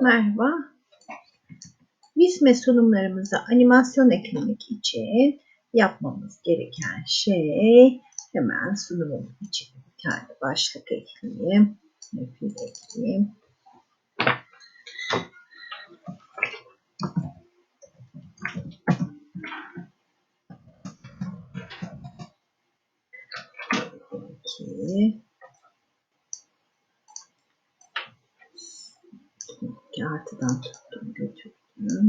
Merhaba. Visme sunumlarımıza animasyon eklemek için yapmamız gereken şey hemen sunumun içine bir tane başlık ekleyeyim. Nefil ekleyeyim. İki. İki artıdan tuttum götürdüm.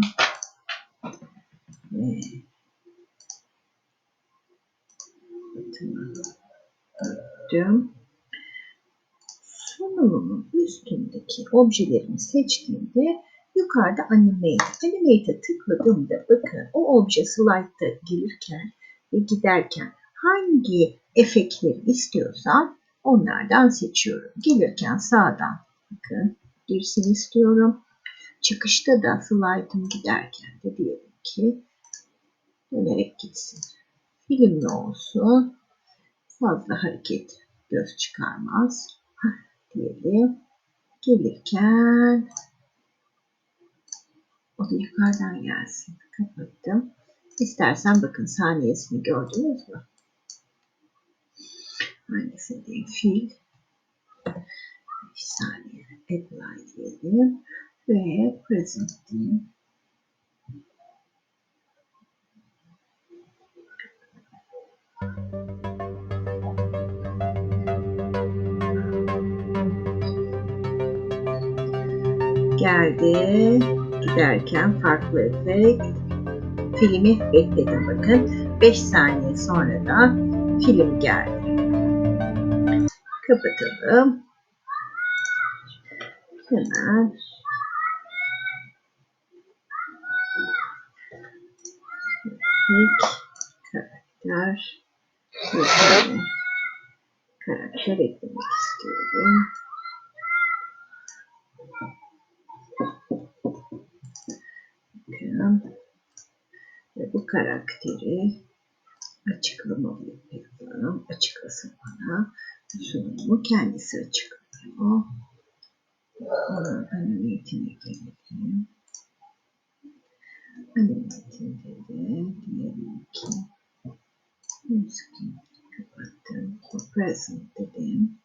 Ve ördüm. Sunumumun üstündeki objelerimi seçtiğimde yukarıda animate. Animate'e tıkladığımda bakın o obje slide'da gelirken ve giderken hangi efektleri istiyorsam onlardan seçiyorum. Gelirken sağdan bakın girsin istiyorum. Çıkışta da slide'ım giderken de diyelim ki dönerek gitsin. Filmli olsun. Fazla hareket göz çıkarmaz. diyelim. Gelirken o da yukarıdan gelsin. Kapattım. İstersen bakın saniyesini gördünüz mü? Hangisini diyeyim? Fil. Bir saniye. Apply diyelim. Ve present diyeyim. Geldi. Giderken farklı efekt. Filmi bekledim bakın. 5 saniye sonra da film geldi. Kapatalım. Hemen ilk karakter tane karakter eklemek istiyorum. Bakın. Ve bu karakteri açıklamalı yapalım. Açıklasın bana. Sunumu kendisi açıklıyor. Onun animate'ine gelelim. Animate'inde de diyelim ki Müzikin kapattım. Present dedim.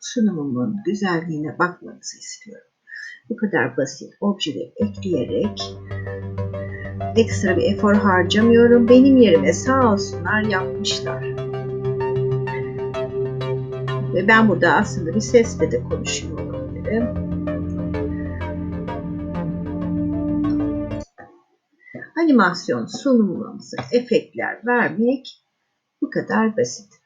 Sunumumun güzelliğine bakmanızı istiyorum. Bu kadar basit objeleri ekleyerek ekstra bir efor harcamıyorum. Benim yerime sağ olsunlar yapmışlar. Ve ben burada aslında bir sesle de konuşuyor olabilirim. Animasyon sunumlarımıza efektler vermek bu kadar basit.